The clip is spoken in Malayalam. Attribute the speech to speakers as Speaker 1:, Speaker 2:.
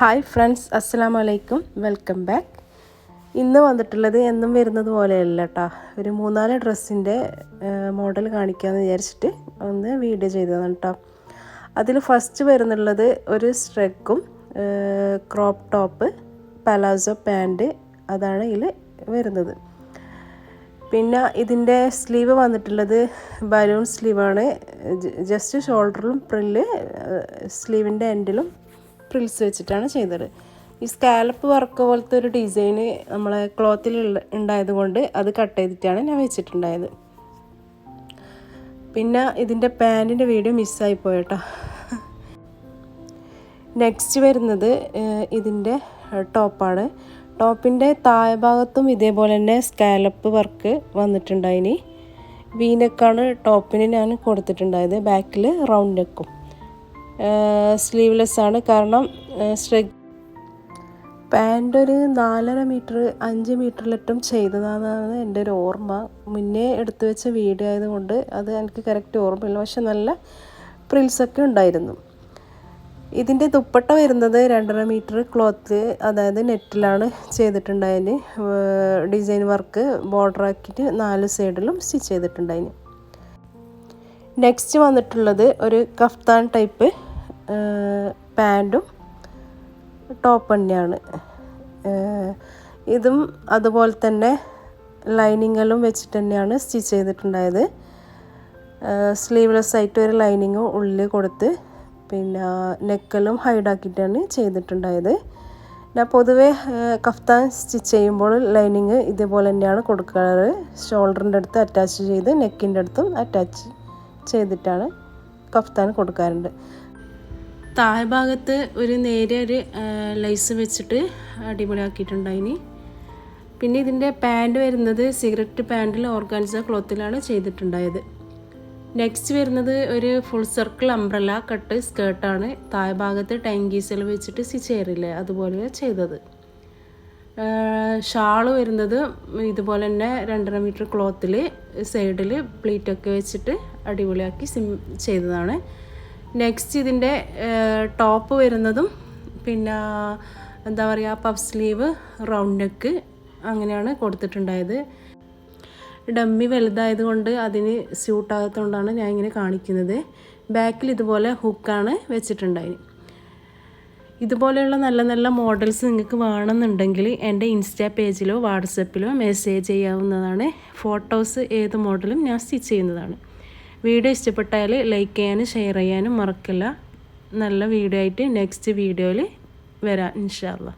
Speaker 1: ഹായ് ഫ്രണ്ട്സ് അസ്സാം വലൈക്കും വെൽക്കം ബാക്ക് ഇന്ന് വന്നിട്ടുള്ളത് എന്നും വരുന്നത് പോലെയല്ല കേട്ടോ ഒരു മൂന്നാൽ ഡ്രസ്സിന്റെ മോഡൽ കാണിക്കാമെന്ന് വിചാരിച്ചിട്ട് ഒന്ന് വീഡിയോ ചെയ്തതാണ് കേട്ടോ അതിൽ ഫസ്റ്റ് വരുന്നുള്ളത് ഒരു സ്ട്രെക്കും ക്രോപ്പ് ടോപ്പ് പലാസോ പാന്റ് അതാണ് ഇതിൽ വരുന്നത്. പിന്നെ ഇതിന്റെ സ്ലീവ് വന്നിട്ടുള്ളത് ബലൂൺ സ്ലീവാണ് ജസ്റ്റ് ഷോൾഡറിലും പ്രില്ല് സ്ലീവിന്റെ എൻഡിലും പ്രിൽസ് വെച്ചിട്ടാണ് ചെയ്തത്. ഈ സ്കാലപ്പ് വർക്ക് പോലത്തെ ഒരു ഡിസൈന് നമ്മളെ ക്ലോത്തിൽ ഉണ്ടായതുകൊണ്ട് അത് കട്ട് ചെയ്തിട്ടാണ് ഞാൻ വെച്ചിട്ടുണ്ടായത്. പിന്നെ ഇതിന്റെ പാന്റിന്റെ വീഡിയോ മിസ്സായി പോയട്ടോ. നെക്സ്റ്റ് വരുന്നത് ഇതിന്റെ ടോപ്പാണ് ടോപ്പിന്റെ താഴെ ഭാഗത്തും ഇതേപോലെ തന്നെ സ്കാലപ്പ് വർക്ക് വന്നിട്ടുണ്ടായിനി. വീനക്കാണ് ടോപ്പിന് ഞാൻ കൊടുത്തിട്ടുണ്ടായത്. ബാക്കിൽ റൗണ്ട് നെക്കും സ്ലീവ്ലെസ് ആണ്. കാരണം സ്ട്രെഗ് പാന്റ് ഒരു നാലര മീറ്റർ അഞ്ച് മീറ്ററിലിട്ടും ചെയ്തതാണെന്നാണ് എന്റെ ഒരു ഓർമ്മ. മുന്നേ എടുത്തു വെച്ച വീഡിയോ ആയതുകൊണ്ട് അത് എനിക്ക് കറക്റ്റ് ഓർമ്മയില്ല. പക്ഷെ നല്ല പ്രിൽസൊക്കെ ഉണ്ടായിരുന്നു. ഇതിന്റെ ദുപ്പട്ട വരുന്നത് രണ്ടര മീറ്റർ ക്ലോത്ത് അതായത് നെറ്റിലാണ് ചെയ്തിട്ടുണ്ടായതിന്. ഡിസൈൻ വർക്ക് ബോർഡർ ആക്കിയിട്ട് നാല് സൈഡിലും സ്റ്റിച്ച് ചെയ്തിട്ടുണ്ടായിന് നെക്സ്റ്റ് വന്നിട്ടുള്ളത് ഒരു കഫ്താൻ ടൈപ്പ് പാന്റും ടോപ്പ് തന്നെയാണ്. ഇതും അതുപോലെ തന്നെ ലൈനിങ്ങെല്ലാം വെച്ചിട്ട് തന്നെയാണ് സ്റ്റിച്ച് ചെയ്തിട്ടുണ്ടായത്. സ്ലീവ്ലെസ് ആയിട്ട് ഒരു ലൈനിങ്ങും ഉള്ളിൽ കൊടുത്ത് പിന്നെ നെക്കെല്ലാം ഹൈഡാക്കിയിട്ടാണ് ചെയ്തിട്ടുണ്ടായത്. ഞാൻ പൊതുവേ കഫ്താൻ സ്റ്റിച്ച് ചെയ്യുമ്പോൾ ലൈനിങ് ഇതേപോലെ തന്നെയാണ് കൊടുക്കാറ്. ഷോൾഡറിന്റെ അടുത്ത് അറ്റാച്ച് ചെയ്ത് നെക്കിന്റെ അടുത്തും അറ്റാച്ച് ചെയ്തിട്ടാണ് കഫ്താൻ കൊടുക്കാറുണ്ട്. താഴെ ഭാഗത്ത് ഒരു നേരിയ ഒരു ലൈസ് വെച്ചിട്ട് അടിപൊളിയാക്കിയിട്ടുണ്ടായിനി. പിന്നെ ഇതിന്റെ പാന്റ് വരുന്നത് സിഗരറ്റ് പാന്റിൽ ഓർഗാനിസ ക്ലോത്തിലാണ് ചെയ്തിട്ടുണ്ടായത്. നെക്സ്റ്റ് വരുന്നത് ഒരു ഫുൾ സർക്കിൾ അംബ്രല കട്ട് സ്കേർട്ടാണ് താഴെ ഭാഗത്ത് ടൈങ്കീസിൽ വെച്ചിട്ട് സ്റ്റിച്ച് ചെയ്യാറില്ലേ അതുപോലെ ചെയ്തത്. ഷാൾ വരുന്നത് ഇതുപോലെ തന്നെ രണ്ടര മീറ്റർ ക്ലോത്തിൽ സൈഡിൽ പ്ലീറ്റൊക്കെ വെച്ചിട്ട് അടിപൊളിയാക്കി സിം ചെയ്തതാണ്. നെക്സ്റ്റ് ഇതിന്റെ ടോപ്പ് വരുന്നതും പിന്നെ എന്താ പറയുക പഫ് സ്ലീവ് റൗണ്ട് നെക്ക് അങ്ങനെയാണ് കൊടുത്തിട്ടുണ്ടായത്. ഡമ്മി വലുതായത് കൊണ്ട് അതിന് സ്യൂട്ടാകാത്തതുകൊണ്ടാണ് ഞാൻ ഇങ്ങനെ കാണിക്കുന്നത്. ബാക്കിൽ ഇതുപോലെ ഹുക്കാണ് വെച്ചിട്ടുണ്ടായത് ഇതുപോലെയുള്ള നല്ല നല്ല മോഡൽസ് നിങ്ങൾക്ക് വേണമെന്നുണ്ടെങ്കിൽ എന്റെ ഇൻസ്റ്റാ പേജിലോ വാട്സപ്പിലോ മെസ്സേജ് ചെയ്യാവുന്നതാണ്. ഫോട്ടോസ് ഏത് മോഡലും ഞാൻ സ്റ്റിച്ച് ചെയ്യുന്നതാണ്. വീഡിയോ ഇഷ്ടപ്പെട്ടാൽ ലൈക്ക് ചെയ്യാനും ഷെയർ ചെയ്യാനും മറക്കില്ല. നല്ല വീഡിയോ ആയിട്ട് നെക്സ്റ്റ് വീഡിയോയിൽ വരാം ഇൻഷാല്ല